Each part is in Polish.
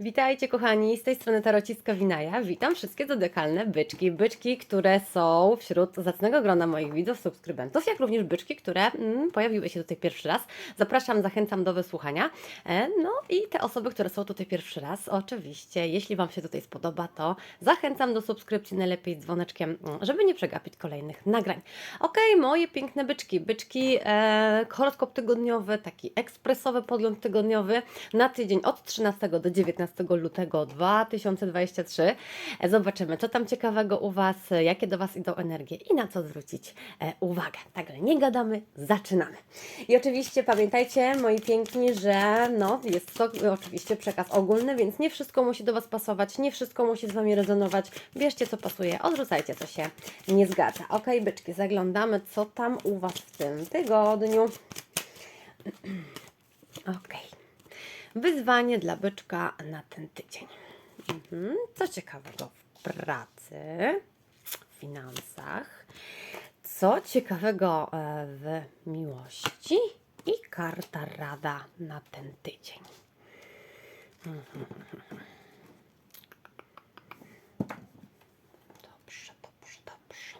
Witajcie kochani, z tej strony Tarociska Winaja. Witam wszystkie zodiakalne byczki. Byczki, które są wśród zacnego grona moich widzów, subskrybentów, jak również byczki, które mm, pojawiły się tutaj pierwszy raz. Zapraszam, zachęcam do wysłuchania. E, no i te osoby, które są tutaj pierwszy raz, oczywiście, jeśli Wam się tutaj spodoba, to zachęcam do subskrypcji, najlepiej dzwoneczkiem, mm, żeby nie przegapić kolejnych nagrań. Ok, moje piękne byczki. Byczki, e, horoskop tygodniowy, taki ekspresowy podgląd tygodniowy na tydzień od 13 do 19 lutego 2023. E, Zobaczymy, co tam ciekawego u Was, e, jakie do Was idą energie i na co zwrócić e, uwagę. Także nie gadamy, zaczynamy. I oczywiście pamiętajcie, moi piękni, że no, jest to oczywiście przekaz ogólny, więc nie wszystko musi do Was pasować, nie wszystko musi z Wami rezonować. Bierzcie, co pasuje, odrzucajcie, co się nie zgadza. Ok, byczki, zaglądamy, co tam u Was w tym tygodniu. Ok. Wyzwanie dla byczka na ten tydzień. Mhm. Co ciekawego w pracy, w finansach, co ciekawego e, w miłości i karta rada na ten tydzień. Mhm. Dobrze, dobrze, dobrze.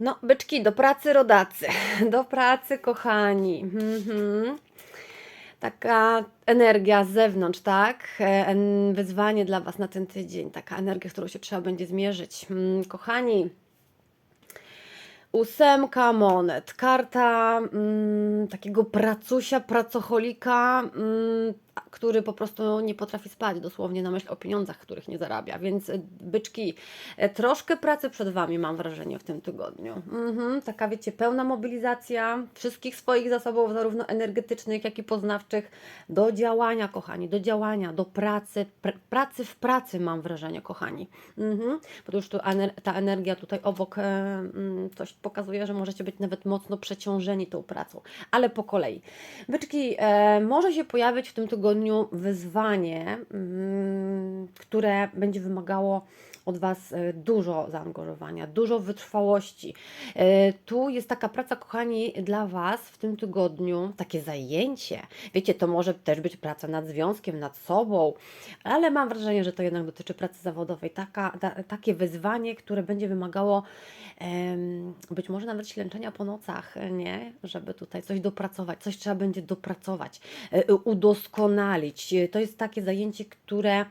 No, byczki, do pracy rodacy. Do pracy, kochani. Mhm. Taka energia z zewnątrz, tak? E, Wyzwanie dla Was na ten tydzień. Taka energia, z którą się trzeba będzie zmierzyć. Mm, Kochani, ósemka monet. Karta mm, takiego pracusia, pracocholika, mm, który po prostu nie potrafi spać dosłownie na myśl o pieniądzach, których nie zarabia. Więc e, byczki, e, troszkę pracy przed Wami mam wrażenie w tym tygodniu. Mhm, taka wiecie, pełna mobilizacja wszystkich swoich zasobów, zarówno energetycznych, jak i poznawczych, do działania, kochani, do działania, do pracy, pr pracy w pracy mam wrażenie, kochani. Mhm, bo już tu ener ta energia tutaj obok e, mm, coś pokazuje, że możecie być nawet mocno przeciążeni tą pracą, ale po kolei. Byczki, e, może się pojawić w tym tygodniu wyzwanie, mm, które będzie wymagało od Was e, dużo zaangażowania, dużo wytrwałości. E, Tu jest taka praca, kochani, dla Was w tym tygodniu, takie zajęcie. Wiecie, to może też być praca nad związkiem, nad sobą, ale mam wrażenie, że to jednak dotyczy pracy zawodowej. Taka, ta, takie wyzwanie, które będzie wymagało być może nawet ślęczenia po nocach, nie? Żeby tutaj coś dopracować, coś trzeba będzie dopracować, e, udoskonalić. To jest takie zajęcie, które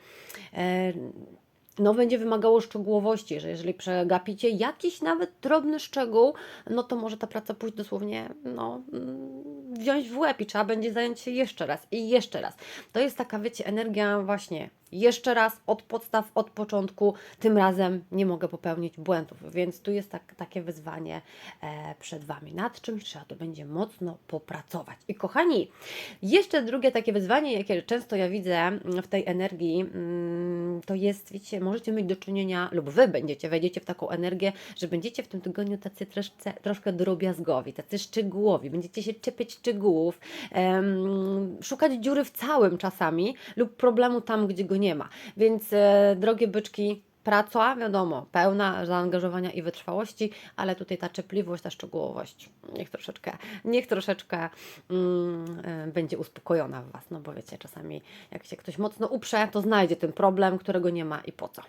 no, będzie wymagało szczegółowości, że jeżeli przegapicie jakiś nawet drobny szczegół, no to może ta praca pójść dosłownie, no, mm, wziąć w łeb i trzeba będzie zająć się jeszcze raz i jeszcze raz. To jest taka, wiecie, energia właśnie jeszcze raz, od podstaw, od początku, tym razem nie mogę popełnić błędów, więc tu jest tak, takie wyzwanie e, przed Wami. Nad czymś trzeba to będzie mocno popracować. I kochani, jeszcze drugie takie wyzwanie, jakie często ja widzę w tej energii, mm, to jest, wiecie, możecie mieć do czynienia, lub Wy będziecie, wejdziecie w taką energię, że będziecie w tym tygodniu tacy troszkę, troszkę drobiazgowi, tacy szczegółowi, będziecie się czepiać szczegółów, em, szukać dziury w całym czasami lub problemu tam, gdzie go nie ma. Więc e, drogie byczki, praca, wiadomo, pełna zaangażowania i wytrwałości, ale tutaj ta czepliwość, ta szczegółowość, niech troszeczkę, niech troszeczkę mm, e, będzie uspokojona w Was, no bo wiecie, czasami jak się ktoś mocno uprze, to znajdzie ten problem, którego nie ma i po co.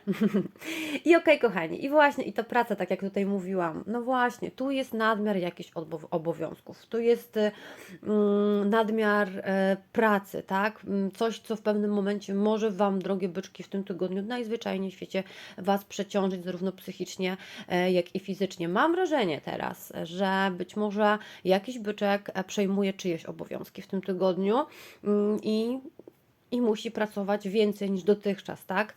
I okej, kochani, i właśnie, i ta praca, tak jak tutaj mówiłam, no właśnie, tu jest nadmiar jakichś obowiązków, tu jest e, mm, nadmiar e, pracy, tak? Mm, Coś, co w pewnym momencie może Wam, drogie byczki, w tym tygodniu najzwyczajniej w świecie Was przeciążyć zarówno psychicznie, e, jak i fizycznie. Mam wrażenie teraz, że być może jakiś byczek e, przejmuje czyjeś obowiązki w tym tygodniu mm, i i musi pracować więcej niż dotychczas, tak?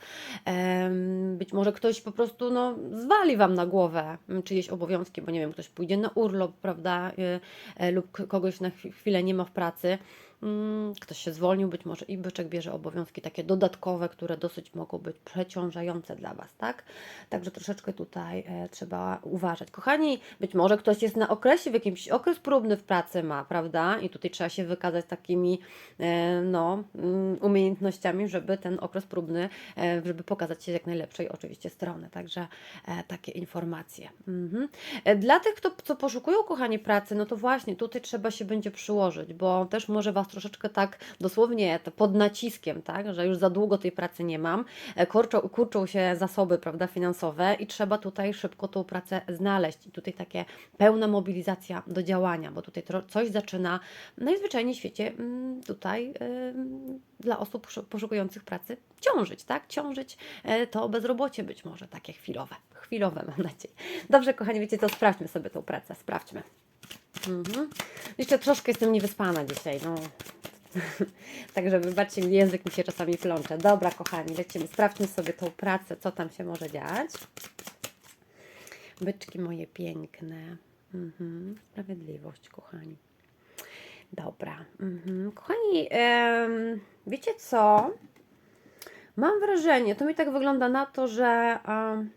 Być może ktoś po prostu no, zwali Wam na głowę mm, czyjeś obowiązki, bo nie wiem, ktoś pójdzie na urlop, prawda? E, e, Lub kogoś na chwi- chwilę nie ma w pracy. Mm, Ktoś się zwolnił, być może i byczek bierze obowiązki takie dodatkowe, które dosyć mogą być przeciążające dla Was, tak? Także troszeczkę tutaj e, trzeba uważać. Kochani, być może ktoś jest na okresie, w jakimś okres próbny w pracy ma, prawda? I tutaj trzeba się wykazać takimi e, no, mm, umiejętnościami, żeby ten okres próbny, e, żeby pokazać się z jak najlepszej oczywiście strony. Także takie informacje. Mhm. Dla tych, kto, co poszukują, kochani, pracy, no to właśnie tutaj trzeba się będzie przyłożyć, bo też może Was troszeczkę tak dosłownie to pod naciskiem, tak, że już za długo tej pracy nie mam, e, kurczą, kurczą się zasoby, prawda, finansowe i trzeba tutaj szybko tą pracę znaleźć. I tutaj takie pełna mobilizacja do działania, bo tutaj coś zaczyna najzwyczajniej w świecie mm, tutaj dla osób poszu- poszukujących pracy ciążyć, tak? Ciążyć e, to bezrobocie być może takie chwilowe. Chwilowe mam nadzieję. Dobrze, kochani, wiecie co, sprawdźmy sobie tą pracę, sprawdźmy. Mhm. Jeszcze troszkę jestem niewyspana dzisiaj, no. Także wybaczcie, język mi się czasami plącze. Dobra, kochani, lecimy. Sprawdźmy sobie tą pracę, co tam się może dziać. Byczki moje piękne. Mhm. Sprawiedliwość, kochani. Dobra. Mhm. Kochani, wiecie co? Mam wrażenie, to mi tak wygląda na to, że em,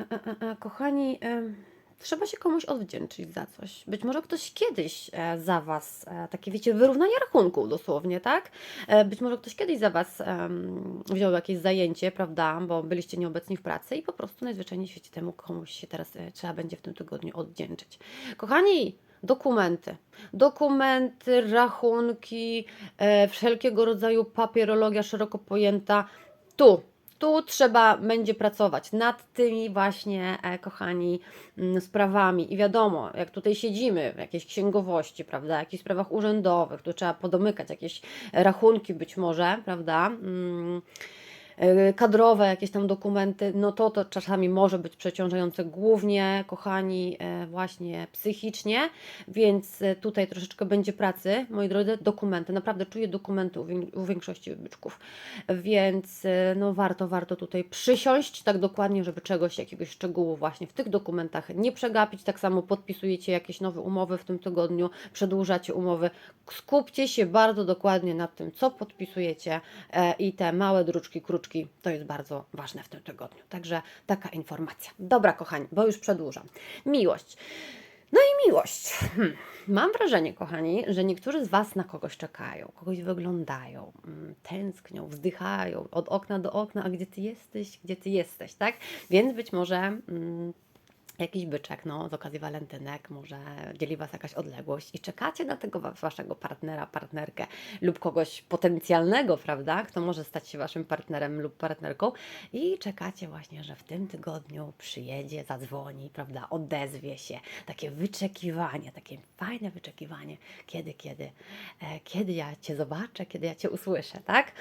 e, e, e, kochani, em, trzeba się komuś odwdzięczyć za coś. Być może ktoś kiedyś e, za Was, e, takie wiecie, wyrównanie rachunku dosłownie, tak? E, Być może ktoś kiedyś za Was wziął jakieś zajęcie, prawda, bo byliście nieobecni w pracy i po prostu najzwyczajniej w temu komuś się teraz trzeba będzie w tym tygodniu odwdzięczyć. Kochani, dokumenty. Dokumenty, rachunki, wszelkiego rodzaju papierologia szeroko pojęta. Tu, tu trzeba będzie pracować nad tymi właśnie, e, kochani, mm, sprawami. I wiadomo, jak tutaj siedzimy w jakiejś księgowości, prawda, jakichś sprawach urzędowych, tu trzeba podomykać jakieś rachunki być może, prawda, mm, kadrowe, jakieś tam dokumenty, no to to czasami może być przeciążające głównie, kochani, e, właśnie psychicznie, więc e, tutaj troszeczkę będzie pracy, moi drodzy, dokumenty, naprawdę czuję dokumenty u, wię- u większości byczków, więc no warto, warto tutaj przysiąść tak dokładnie, żeby czegoś, jakiegoś szczegółu właśnie w tych dokumentach nie przegapić, tak samo podpisujecie jakieś nowe umowy w tym tygodniu, przedłużacie umowy, skupcie się bardzo dokładnie nad tym, co podpisujecie i te małe druczki, kruczki, to jest bardzo ważne w tym tygodniu. Także taka informacja. Dobra, kochani, bo już przedłużam. Miłość. No i miłość. Hmm. Mam wrażenie, kochani, że niektórzy z Was na kogoś czekają, kogoś wyglądają, mm, tęsknią, wzdychają od okna do okna, a gdzie Ty jesteś, gdzie Ty jesteś, tak? Więc być może mm, jakiś byczek, no, z okazji walentynek, może dzieli Was jakaś odległość i czekacie na tego wa- Waszego partnera, partnerkę lub kogoś potencjalnego, prawda, kto może stać się Waszym partnerem lub partnerką i czekacie właśnie, że w tym tygodniu przyjedzie, zadzwoni, prawda, odezwie się. Takie wyczekiwanie, takie fajne wyczekiwanie, kiedy, kiedy, e, kiedy ja Cię zobaczę, kiedy ja Cię usłyszę, tak?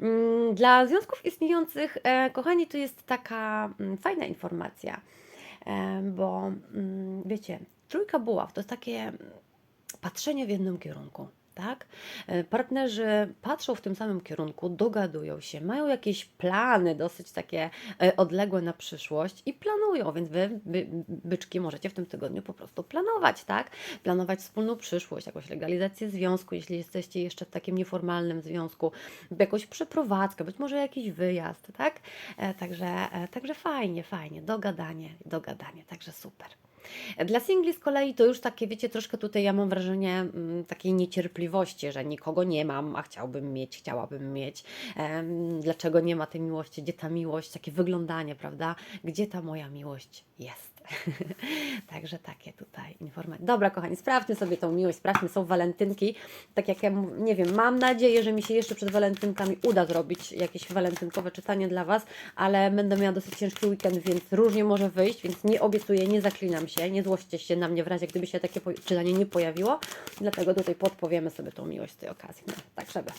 Mm, Dla związków istniejących, e, kochani, to jest taka mm, fajna informacja, bo mm, wiecie, trójka buław to jest takie patrzenie w jednym kierunku. Tak? E, Partnerzy patrzą w tym samym kierunku, dogadują się, mają jakieś plany dosyć takie e, odległe na przyszłość i planują, więc wy, by, byczki, możecie w tym tygodniu po prostu planować, tak? Planować wspólną przyszłość, jakąś legalizację związku, jeśli jesteście jeszcze w takim nieformalnym związku, jakąś przeprowadzkę, być może jakiś wyjazd, tak? E, Także, także fajnie, fajnie, dogadanie, dogadanie, także super. Dla singli z kolei to już takie, wiecie, troszkę tutaj ja mam wrażenie mm, takiej niecierpliwości, że nikogo nie mam, a chciałbym mieć, chciałabym mieć. Dlaczego nie ma tej miłości? Gdzie ta miłość? Takie wyglądanie, prawda? Gdzie ta moja miłość jest? Także takie tutaj informacje. Dobra, kochani, sprawdźmy sobie tą miłość, sprawdźmy, są walentynki. Tak jak ja, nie wiem, mam nadzieję, że mi się jeszcze przed walentynkami uda zrobić jakieś walentynkowe czytanie dla Was, ale będę miała dosyć ciężki weekend, więc różnie może wyjść, więc nie obiecuję, nie zaklinam się, nie złoście się na mnie w razie, gdyby się takie czytanie nie pojawiło. Dlatego tutaj podpowiemy sobie tą miłość z tej okazji. No, tak, żeby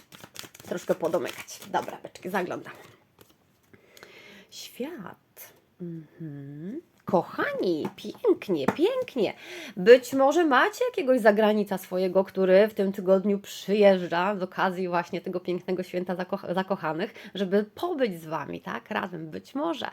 troszkę podomykać. Dobra, beczki, zaglądam. Świat. Mhm. Kochani, pięknie, pięknie. Być może macie jakiegoś zagranica swojego, który w tym tygodniu przyjeżdża z okazji właśnie tego pięknego święta zakoch- zakochanych, żeby pobyć z Wami, tak? Razem, być może.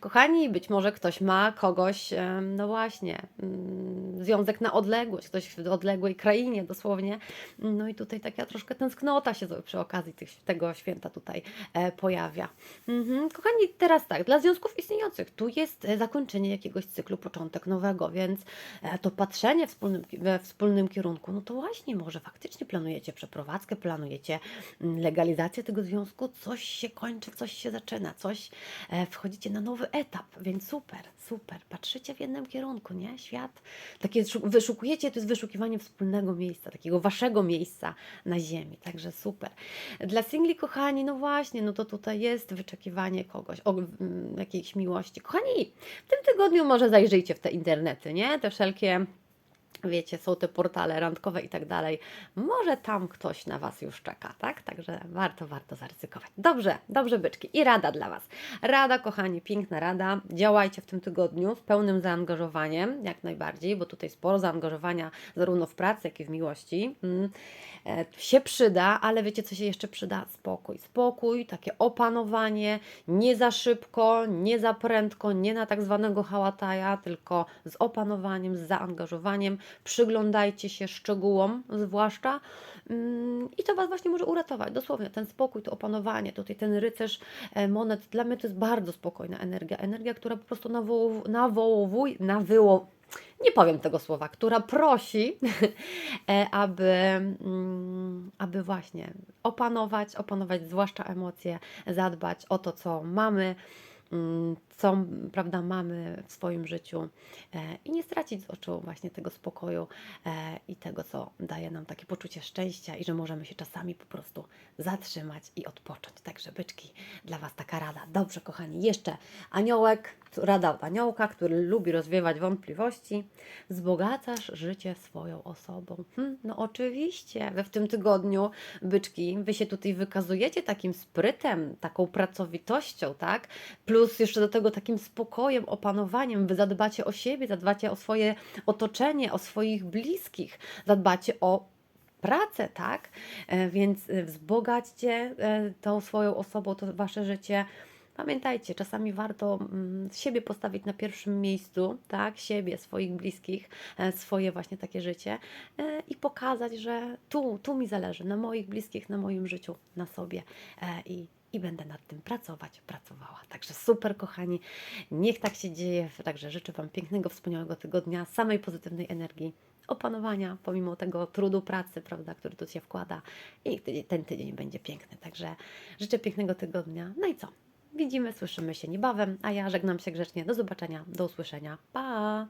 Kochani, być może ktoś ma kogoś, no właśnie, mm, związek na odległość, ktoś w odległej krainie dosłownie. No i tutaj taka troszkę tęsknota się przy okazji tych, tego święta tutaj e, pojawia. Mhm. Kochani, teraz tak, dla związków istniejących, tu jest e, zakończenie jakiegoś cyklu, początek nowego, więc e, to patrzenie wspólnym, we wspólnym kierunku, no to właśnie może faktycznie planujecie przeprowadzkę, planujecie mm, legalizację tego związku, coś się kończy, coś się zaczyna, coś wchodzicie na nowy etap, więc super, super. Patrzycie w jednym kierunku, nie? Świat, takie szu- wyszukujecie, to jest wyszukiwanie wspólnego miejsca, takiego waszego miejsca na ziemi, także super. Dla singli, kochani, no właśnie, no to tutaj jest wyczekiwanie kogoś, o, mm, jakiejś miłości. Kochani, w tym tygodniu może zajrzyjcie w te internety, nie? Te wszelkie wiecie, są te portale randkowe i tak dalej. Może tam ktoś na Was już czeka, tak? Także warto, warto zaryzykować. Dobrze, dobrze byczki. I rada dla Was. Rada, kochani, piękna rada. Działajcie w tym tygodniu z pełnym zaangażowaniem, jak najbardziej, bo tutaj sporo zaangażowania zarówno w pracy, jak i w miłości. Mm, e, się przyda, ale wiecie, co się jeszcze przyda? Spokój. Spokój, takie opanowanie, nie za szybko, nie za prędko, nie na tak zwanego hałataja, tylko z opanowaniem, z zaangażowaniem. Przyglądajcie się szczegółom, zwłaszcza, mm, i to Was właśnie może uratować. Dosłownie ten spokój, to opanowanie, tutaj ten rycerz e, monet, dla mnie to jest bardzo spokojna energia. Energia, która po prostu nawołów, nawołowuje, nawyło, nie powiem tego słowa, która prosi, e, aby, mm, aby właśnie opanować, opanować zwłaszcza emocje, zadbać o to, co mamy, co prawda mamy w swoim życiu e, i nie stracić z oczu właśnie tego spokoju e, i tego, co daje nam takie poczucie szczęścia i że możemy się czasami po prostu zatrzymać i odpocząć. Także byczki, dla Was taka rada. Dobrze, kochani, jeszcze aniołek, rada od aniołka, który lubi rozwiewać wątpliwości. Wzbogacasz życie swoją osobą. Hm, no oczywiście, we w tym tygodniu, byczki, Wy się tutaj wykazujecie takim sprytem, taką pracowitością, tak? Plus jeszcze do tego takim spokojem, opanowaniem. Wy zadbacie o siebie, zadbacie o swoje otoczenie, o swoich bliskich, zadbacie o pracę, tak? E, Więc e, wzbogaćcie e, tą swoją osobą, to wasze życie. Pamiętajcie, czasami warto mm, siebie postawić na pierwszym miejscu, tak? Siebie, swoich bliskich, e, swoje właśnie takie życie e, i pokazać, że tu, tu mi zależy, na moich bliskich, na moim życiu, na sobie e, i, i będę nad tym pracować, pracowała. Także super, kochani, niech tak się dzieje. Także życzę Wam pięknego, wspaniałego tygodnia, samej pozytywnej energii opanowania, pomimo tego trudu pracy, prawda, który tu się wkłada i ten tydzień będzie piękny. Także życzę pięknego tygodnia. No i co? Widzimy, słyszymy się niebawem, a ja żegnam się grzecznie. Do zobaczenia, do usłyszenia. Pa!